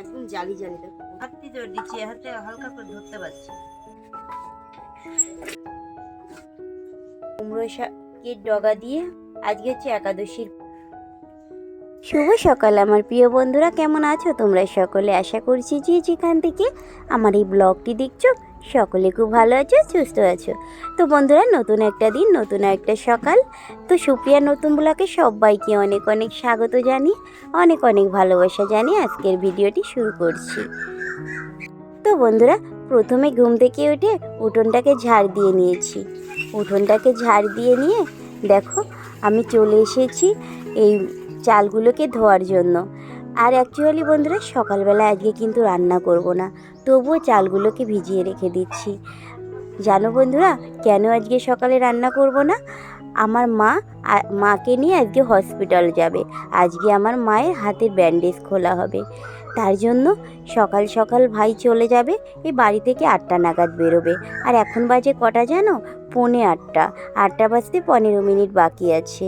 একদম জালি জালি দেখো। হাতটি জোর দিচ্ছি হাতে হালকা করে ধরতে পারছি। কুমড়ো শাকের ডগা দিয়ে আজকে হচ্ছে একাদশীর শুভ সকাল আমার প্রিয় বন্ধুরা কেমন আছো? তোমরা সকলে আশা করছি যে যেখান থেকে আমার এই ব্লগটি দেখছ সকলে খুব ভালো আছো, সুস্থ আছো। তো বন্ধুরা, নতুন একটা দিন, নতুন একটা সকাল। তো সুপ্রিয়া নতুন ব্লগে সবাইকে অনেক অনেক স্বাগত জানি অনেক অনেক ভালোবাসা জানি আজকের ভিডিওটি শুরু করছি। তো বন্ধুরা, প্রথমে ঘুম থেকে উঠে উঠোনটাকে ঝাড় দিয়ে নিয়েছি। উঠোনটাকে ঝাড় দিয়ে নিয়ে, দেখো, আমি চলে এসেছি এই চালগুলোকে ধোয়ার জন্য। আর অ্যাকচুয়ালি বন্ধুরা, সকালবেলা আজকে কিন্তু রান্না করব না। তবুও চালগুলোকে ভিজিয়ে রেখে দিচ্ছি। জানো বন্ধুরা, কেন আজকে সকালে রান্না করব না? আমার মা মাকে নিয়ে আজকে হসপিটাল যাবে। আজকে আমার মায়ের হাতের ব্যান্ডেজ খোলা হবে। তার জন্য সকাল সকাল ভাই চলে যাবে, এই বাড়ি থেকে আটটা নাগাদ বেরোবে। আর এখন বাজে কটা জানো? পৌনে আটটা। আটটা বাজতে পনেরো মিনিট বাকি আছে।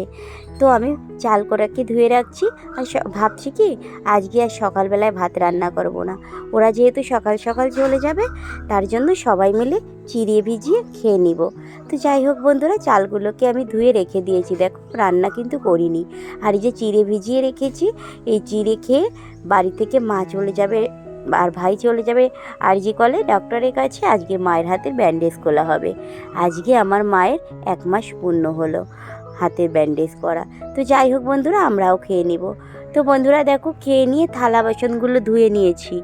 তো আমি চাল করাকে ধুয়ে রাখছি আর ভাবছি কি, আজকে আর সকালবেলায় ভাত রান্না করব না। ওরা যেহেতু সকাল সকাল চলে যাবে, তার জন্য সবাই মিলে চিড়িয়ে ভিজিয়ে খেয়ে নিব। তো যাই হোক বন্ধুরা, চালগুলোকে আমি ধুয়ে রেখে দিয়েছি। দেখো, রান্না কিন্তু করিনি। আর এই যে চিড়ে ভিজিয়ে রেখেছি, এই চিড়ে খেয়ে বাড়ি থেকে মা চলে যাবে আর ভাই চলে যাবে আর জি কলে ডক্টরের কাছে। আজকে মায়ের হাতের ব্যান্ডেজ খোলা হবে। আজকে আমার মায়ের এক মাস পূর্ণ হলো হাতের ব্যান্ডেজ করা। তো যাই হোক বন্ধুরা, আমরাও খেয়ে নিব। তো বন্ধুরা দেখো খেয়ে নিয়ে থালা বাসনগুলো ধুয়ে নিয়েছি।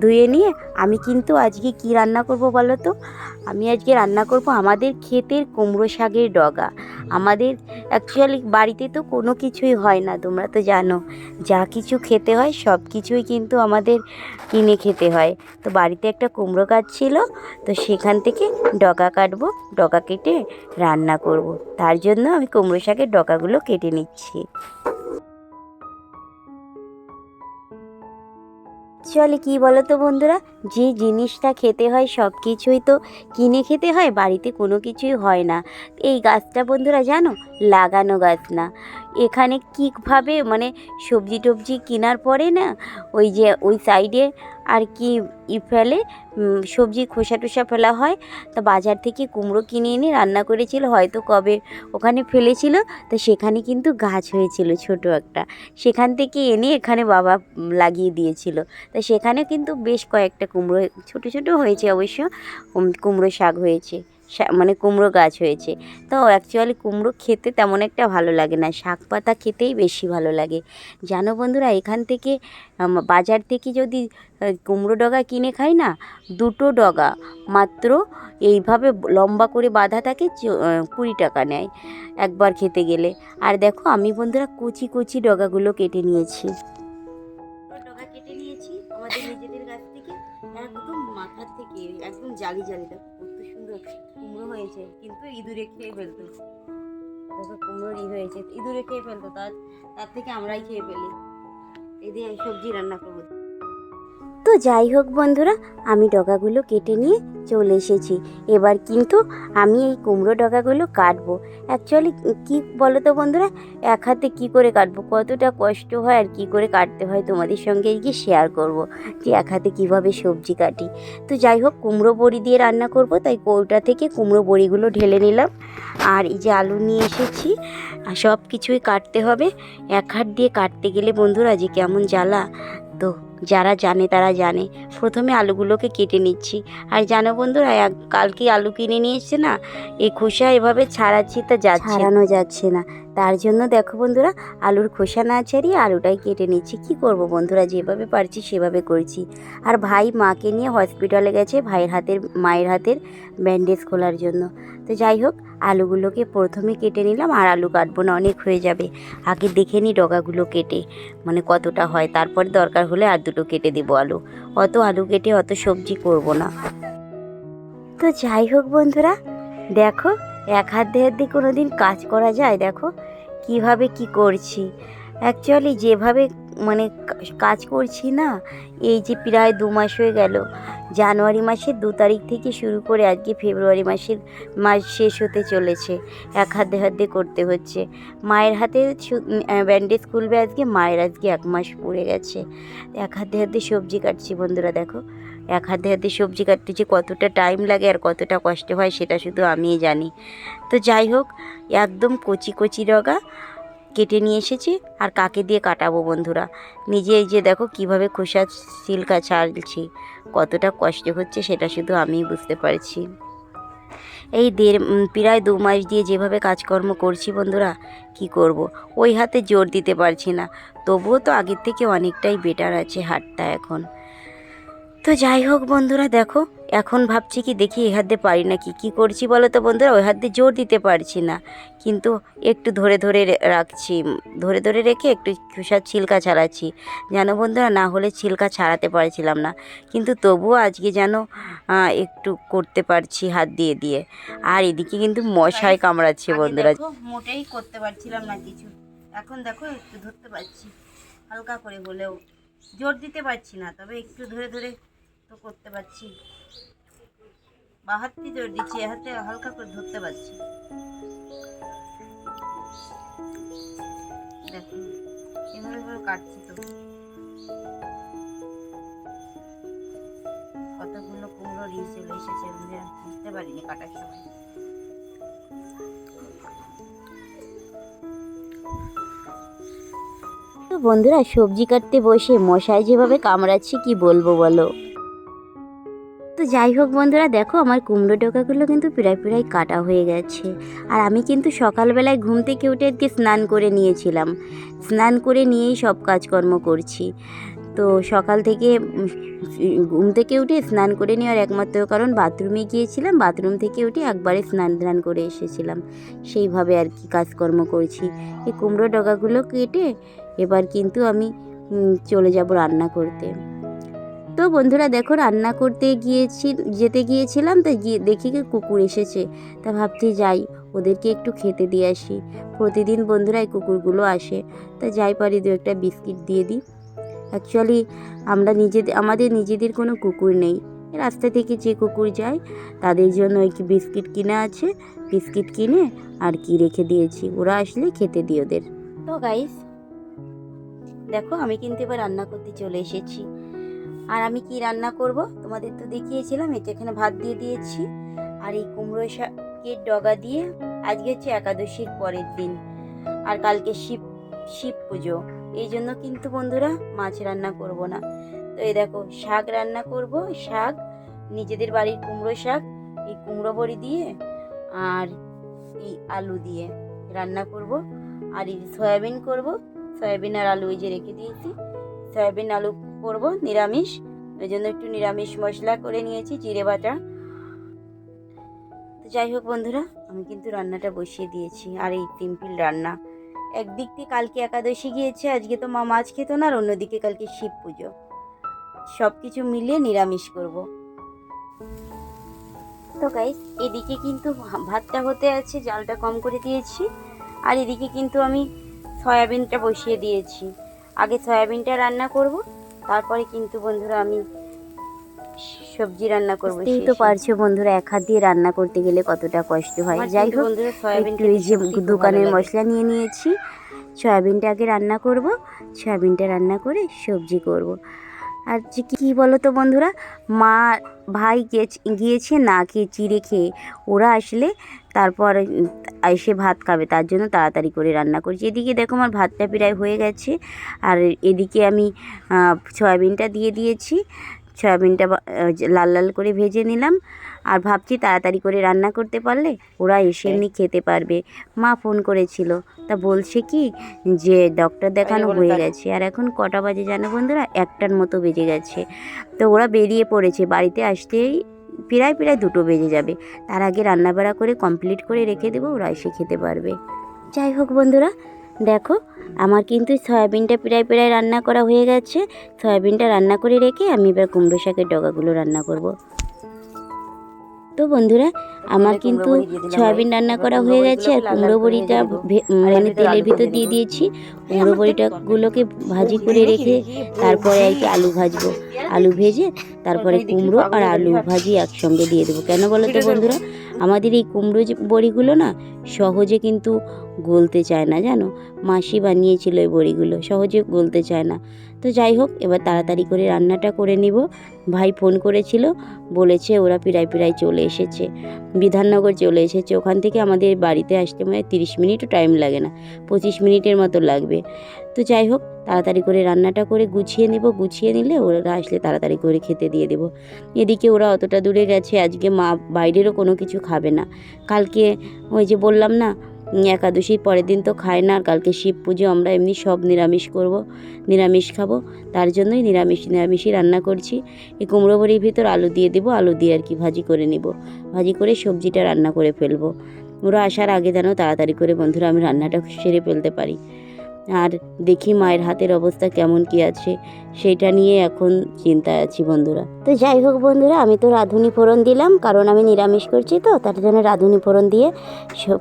ধুয়ে নিয়ে আমি কিন্তু আজকে কি রান্না করব বলো তো? আমি আজকে রান্না করব আমাদের ক্ষেতের কুমড়ো শাকের ডগা। আমাদের অ্যাকচুয়ালি বাড়িতে তো কোনো কিছুই হয় না, তোমরা তো জানো। যা কিছু খেতে হয় সব কিছুই কিন্তু আমাদের কিনে খেতে হয়। তো বাড়িতে একটা কুমড়ো গাছ ছিল, তো সেখান থেকে ডগা কাটবো, ডগা কেটে রান্না করব। তার জন্য আমি কুমড়ো শাকের ডগাগুলো কেটে নিচ্ছি। চলে কি বলো তো বন্ধুরা? যে জিনিসটা খেতে হয় সব কিছুই তো কিনে খেতে হয়, বাড়িতে কোনো কিছুই হয় না। এই গাছটা বন্ধুরা জানো? লাগানো গাছ না। এখানে কীভাবে মানে সবজি টবজি কেনার পরে না ওই যে ওই সাইডে আর কি ই ফেলে সবজি খোসা টোসা ফেলা হয়। তো বাজার থেকে কুমড়ো কিনে এনে রান্না করেছিল, হয়তো কবে ওখানে ফেলেছিল। তো সেখানে কিন্তু গাছ হয়েছিল ছোট একটা। সেখান থেকে এনে এখানে বাবা লাগিয়ে দিয়েছিল। তো সেখানে কিন্তু বেশ কয়েকটা কুমড়ো, ছোট ছোট হয়েছে অবশ্য কুমড়ো শাক হয়েছে। মানে কুমড়ো গাছ হয়েছে। তো অ্যাকচুয়ালি কুমড়ো খেতে তেমন একটা ভালো লাগে না, শাক পাতা খেতেই বেশি ভালো লাগে। জানো বন্ধুরা, এখান থেকে বাজার থেকে যদি কুমড়ো ডগা কিনে খাই না, দুটো ডগা মাত্র এইভাবে লম্বা করে বাঁধা থাকে কুড়ি টাকা নেয় একবার খেতে গেলে। আর দেখো, আমি বন্ধুরা কুচি কুচি ডগাগুলো কেটে নিয়েছি। ডগা কেটে নিয়েছি, আমাদের নিজেদের গাছ থেকে একদম মাথার থেকে, একদম জালি জালি দেখো কুমড়ো হয়েছে, কিন্তু ইঁদুরে খেয়ে ফেলতো। দেখো, কুমড়োর ই হয়েছে, ইঁদুরে খেয়ে ফেলতো, তার তার থেকে আমরাই খেয়ে ফেলি। এই দিয়ে সবজি রান্না করব। তো যাই হোক বন্ধুরা, আমি ডগাগুলো কেটে নিয়ে চলে এসেছি। এবার কিন্তু আমি এই কুমড়ো ডগাগুলো কাটবো। অ্যাকচুয়ালি কী বলো তো বন্ধুরা, এক হাতে কী করে কাটবো? কতটা কষ্ট হয় আর কি করে কাটতে হয় তোমাদের সঙ্গে গিয়ে শেয়ার করব যে এক হাতে কীভাবে সবজি কাটি। তো যাই হোক, কুমড়ো বড়ি দিয়ে রান্না করব, তাই কৌটা থেকে কুমড়ো বড়িগুলো ঢেলে নিলাম। আর এই যে আলু নিয়ে এসেছি সব কিছুই কাটতে হবে। এক হাত দিয়ে কাটতে গেলে বন্ধুরা যে কেমন জ্বালা। তো যারা জানে তারা জানে। প্রথমে আলুগুলোকে কেটে নিচ্ছি। আর জানো বন্ধুরা কালকে আলু কিনে নিয়েছে না? এ খোসা এভাবে ছাড়াচ্ছি তা যাচ্ছে যাচ্ছে না। তার জন্য দেখো বন্ধুরা, আলুর খোসা না ছাড়িয়ে আলুটাই কেটে নিচ্ছি। কি করব বন্ধুরা, যেভাবে পারছি সেভাবে করছি। আর ভাই মাকে নিয়ে হসপিটালে গেছে ভাইয়ের হাতের, মায়ের হাতের ব্যান্ডেজ খোলার জন্য। তো যাই হোক, আলুগুলোকে প্রথমে কেটে নিলাম আর আলু কাটবো না, অনেক হয়ে যাবে। আগে দেখে নিই ডগাগুলো কেটে মানে কতটা হয়। তারপর দরকার হলে আর দুটো কেটে দেবো আলু। অত আলু কেটে অত সবজি করব না। তো যাই হোক বন্ধুরা, দেখো এক হাত দিয়ে হাত দিয়ে কোনো দিন কাজ করা যায়? দেখো, কীভাবে কি করছি? অ্যাকচুয়ালি যেভাবে মানে কাজ করছি না, এই যে প্রায় দু মাস হয়ে গেল। জানুয়ারি মাসের দু তারিখ থেকে শুরু করে আজকে ফেব্রুয়ারি মাসের মাস শেষ হতে চলেছে। এক হাতে হাতে করতে হচ্ছে। মায়ের হাতে ব্যান্ডেজ খুলবে আজকে, মায়ের আজকে এক মাস পড়ে গেছে। এক হাতে হাতে সবজি কাটছি বন্ধুরা, দেখো। এক হাতে হাতে সবজি কাটতে যে কতটা টাইম লাগে আর কতটা কষ্ট হয় সেটা শুধু আমিই জানি। তো যাই হোক, একদম কচি কচি রগা কেটে নিয়ে এসেছি আর কাকে দিয়ে কাটাবো বন্ধুরা? নিজে এই যে দেখো কীভাবে খোসা সিল্কা ছাড়ছি, কতটা কষ্ট হচ্ছে সেটা শুধু আমিই বুঝতে পারছি। এই দেড় প্রায় দু মাস দিয়ে যেভাবে কাজকর্ম করছি বন্ধুরা, কি করব। ওই হাতে জোর দিতে পারছি না। তবুও তো আগের থেকে অনেকটাই বেটার আছে হাতটা এখন। তো যাই হোক বন্ধুরা দেখো এখন ভাবছি কি দেখি এ হাত দিয়ে পারি নাকি? কি করছি বলো তো বন্ধুরা? ওই হাত দিয়ে জোর দিতে পারছি না। কিন্তু একটু ধরে ধরে রাখছি ধরে ধরে রেখে একটু খোসার ছিলকা ছাড়াচ্ছি। যেন বন্ধুরা না হলে ছিলকা ছাড়াতে পারছিলাম না। কিন্তু তবুও আজকে যেন একটু করতে পারছি হাত দিয়ে দিয়ে। আর এদিকে কিন্তু মশায় কামড়াচ্ছে বন্ধুরা। মোটেই করতে পারছিলাম না কিছু। এখন দেখো একটু ধরতে পারছি। হালকা করে হলেও। জোর দিতে পারছি না তবে একটু ধরে ধরে তো করতে পারছি। বা হাতটি জোর দিচ্ছি হাতে হালকা করে ধরতে পারছি। কাটছি তো। কতগুলো কুমড়ো রিস চলে এসেছে বুঝতে পারিনি কাটার সময়। তো বন্ধুরা, সবজি কাটতে বসে মশায় যেভাবে কামড়াচ্ছে, কি বলব বলো? তো যাই হোক বন্ধুরা, দেখো আমার কুমড়ো ডোকাগুলো কিন্তু প্রায় প্রায় কাটা হয়ে গেছে। আর আমি কিন্তু সকালবেলায় ঘুম থেকে উঠে আজকে স্নান করে নিয়েছিলাম। স্নান করে নিয়েই সব কাজকর্ম করছি। তো সকাল থেকে ঘুম থেকে উঠে স্নান করে নেওয়ার একমাত্র কারণ বাথরুমে গিয়েছিলাম। বাথরুম থেকে উঠে একবারে স্নান টান করে এসেছিলাম। সেইভাবে আর কি কাজকর্ম করছি। এই কুমড়ো ডগাগুলো কেটে এবার কিন্তু আমি চলে যাব রান্না করতে। তো বন্ধুরা দেখো, রান্না করতে গিয়েছি, যেতে গিয়েছিলাম, তো গিয়ে দেখি কুকুর এসেছে। তা ভাবছি যাই, ওদেরকে একটু খেতে দিয়ে আসি। প্রতিদিন বন্ধুরা এই কুকুরগুলো আসে। তা যাই পারি, দু একটা বিস্কিট দিয়ে দিই। অ্যাকচুয়ালি আমরা নিজেদের আমাদের নিজেদের কোনো কুকুর নেই। রাস্তা থেকে যে কুকুর যায়, তাদের জন্য একটু বিস্কিট কিনে আছে, বিস্কিট কিনে আর কি রেখে দিয়েছি। ওরা আসলে খেতে দিই ওদের। তো গাইস দেখো, আমি কিন্তু এবার রান্না করতে চলে এসেছি। আর আমি কি রান্না করব? তোমাদের তো দেখিয়েছিলাম এটা এখানে ভাত দিয়ে দিয়েছি। আর এই কুমড়ো শাকের ডগা দিয়ে আজকে হচ্ছে একাদশীর পরের দিন। আর কালকে শিব শিব পুজো। এই জন্য কিন্তু বন্ধুরা মাছ রান্না করব না। তো এই দেখো, শাক রান্না করব। শাক, নিজেদের বাড়ির কুমড়ো শাক, এই কুমড়ো বড়ি দিয়ে আর এই আলু দিয়ে রান্না করব। আর এই সয়াবিন করব। সয়াবিন আর আলু এই যে রেখে দিয়েছি। সয়াবিন, আলু করব, নিরামিষ। ওই জন্য একটু নিরামিষ মশলা করে নিয়েছি, জিরে বাটা। তো যাই হোক বন্ধুরা, আমি কিন্তু রান্নাটা বসিয়ে দিয়েছি, আর এই সিম্পল রান্না। একদিক দিয়ে কালকে একাদশী গিয়েছে, আজকে তো মা মাছ খেত না, আর অন্যদিকে কালকে শিব পুজো। সব কিছু মিলিয়ে নিরামিষ করব। তো গাইস এদিকে কিন্তু ভাতটা হতে আছে, জালটা কম করে দিয়েছি। আর এদিকে কিন্তু আমি সয়াবিনটা বসিয়ে দিয়েছি। আগে সয়াবিনটা রান্না করব তারপরে কিন্তু বন্ধুরা আমি সবজি রান্না করব বুঝতেই তো পারছ বন্ধুরা এক হাত দিয়ে রান্না করতে গেলে কতটা কষ্ট হয়। যাই হোক বন্ধুরা একটু এই যে দোকানের মশলা নিয়ে নিয়েছি সয়াবিনটা আগে রান্না করব সয়াবিনটা রান্না করে সবজি করব। আর যে কী বলো তো বন্ধুরা? মা ভাই গিয়েছে না খেয়ে চিড়ে খেয়ে। ওরা আসলে তারপর এসে ভাত খাবে, তার জন্য তাড়াতাড়ি করে রান্না করছি। এদিকে দেখো আমার ভাতটা প্রায় হয়ে গেছে। আর এদিকে আমি সয়াবিনটা দিয়ে দিয়েছি। সয়াবিনটা লাল লাল করে ভেজে নিলাম। আর ভাবছি তাড়াতাড়ি করে রান্না করতে পারলে ওরা এসে এমনি খেতে পারবে। মা ফোন করেছিল। তা বলছে কি যে ডক্টর দেখানো হয়ে গেছে। আর এখন কটা বাজে জানো বন্ধুরা? একটার মতো বেজে গেছে। তো ওরা বেরিয়ে পড়েছে। বাড়িতে আসতেই প্রায় প্রায় দুটো বেজে যাবে। তার আগে রান্নাবাড়া করে কমপ্লিট করে রেখে দেবো। ওরা এসে খেতে পারবে। যাই হোক বন্ধুরা দেখো আমার কিন্তু সয়াবিনটা প্রায় প্রায় রান্না করা হয়ে গেছে। সয়াবিনটা রান্না করে রেখে আমি এবার কুমড়ো শাকের ডগাগুলো রান্না করব। তো বন্ধুরা আমার কিন্তু সয়াবিন রান্না করা হয়ে গেছে আর কুমড়ো বড়িটা মানে তেলের ভিতর দিয়ে দিয়েছি। কুমড়ো বড়িটাগুলোকে ভাজি করে রেখে তারপরে আর কি আলু ভাজবো। আলু ভেজে তারপরে কুমড়ো আর আলু ভাজি একসঙ্গে দিয়ে দেবো। কেন বলো তো বন্ধুরা? আমাদের এই কুমড়ো যে বড়িগুলো না সহজে কিন্তু গলতে চায় না জানো? মাসি বানিয়েছিল এই বড়িগুলো সহজে গলতে চায় না। তো যাই হোক এবার তাড়াতাড়ি করে রান্নাটা করে নিব। ভাই ফোন করেছিল বলেছে ওরা পিড়াই পিড়াই চলে এসেছে। বিধাননগর চলে এসেছে। ওখান থেকে আমাদের বাড়িতে আসতে মানে তিরিশ মিনিটও টাইম লাগে না পঁচিশ মিনিটের মতো লাগবে। তো যাই হোক, তাড়াতাড়ি করে রান্নাটা করে গুছিয়ে নেব, গুছিয়ে নিলে ওরা আসলে তাড়াতাড়ি করে খেতে দিয়ে দেবো। এদিকে ওরা অতটা দূরে গেছে, আজকে মা বাইরেরও কোনো কিছু খাবে না। কালকে ওই যে বললাম না একাদশীর পরের দিন তো খায় না, আর কালকে শিব পুজো, আমরা এমনি সব নিরামিষ করব, নিরামিষ খাব। তার জন্যই নিরামিষ, নিরামিষই রান্না করছি। এই কুমড়ো বড়ির ভিতর আলু দিয়ে দেবো, আলু দিয়ে আর কি ভাজি করে নিব। ভাজি করে সবজিটা রান্না করে ফেলব। ওরা আসার আগে যেন তাড়াতাড়ি করে বন্ধুরা আমি রান্নাটা সেরে ফেলতে পারি। আর দেখি মায়ের হাতের অবস্থা কেমন কি আছে সেটা নিয়ে এখন চিন্তায় আছি বন্ধুরা। তো যাই হোক বন্ধুরা আমি তো রাঁধুনি ফোড়ন দিলাম কারণ আমি নিরামিষ করছি তো তার জন্য রাঁধুনি ফোড়ন দিয়ে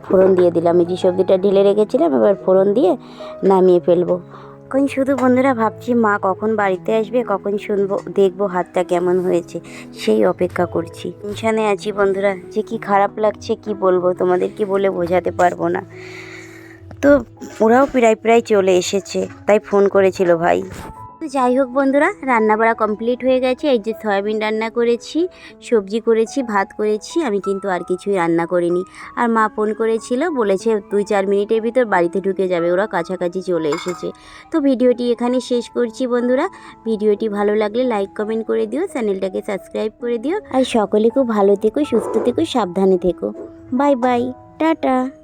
ফোড়ন দিয়ে দিলাম। এই যে সবজিটা ঢেলে রেখেছিলাম এবার ফোড়ন দিয়ে নামিয়ে ফেলব। এখন শুধু বন্ধুরা ভাবছি মা কখন বাড়িতে আসবে কখন শুনব দেখব হাতটা কেমন হয়েছে সেই অপেক্ষা করছি। টেনশানে আছি বন্ধুরা যে কি খারাপ লাগছে কি বলব তোমাদের কি বলে বোঝাতে পারব না। তো ওরাও প্রায় প্রায় চলে এসেছে, তাই ফোন করেছিল ভাই। তো যাই হোক বন্ধুরা, রান্না বাড়া কমপ্লিট হয়ে গেছে। এই যে সয়াবিন রান্না করেছি, সবজি করেছি, ভাত করেছি, আমি কিন্তু আর কিছুই রান্না করিনি। আর মা ফোন করেছিল, বলেছে দুই চার মিনিটের ভিতর বাড়িতে ঢুকে যাবে, ওরা কাছাকাছি চলে এসেছে। তো ভিডিওটি এখানে শেষ করছি বন্ধুরা। ভিডিওটি ভালো লাগলে লাইক কমেন্ট করে দিও, চ্যানেলটাকে সাবস্ক্রাইব করে দিও। আর সকলে খুব ভালো থেকো, সুস্থ থেকো, সাবধানে থেকো। Bye bye tata.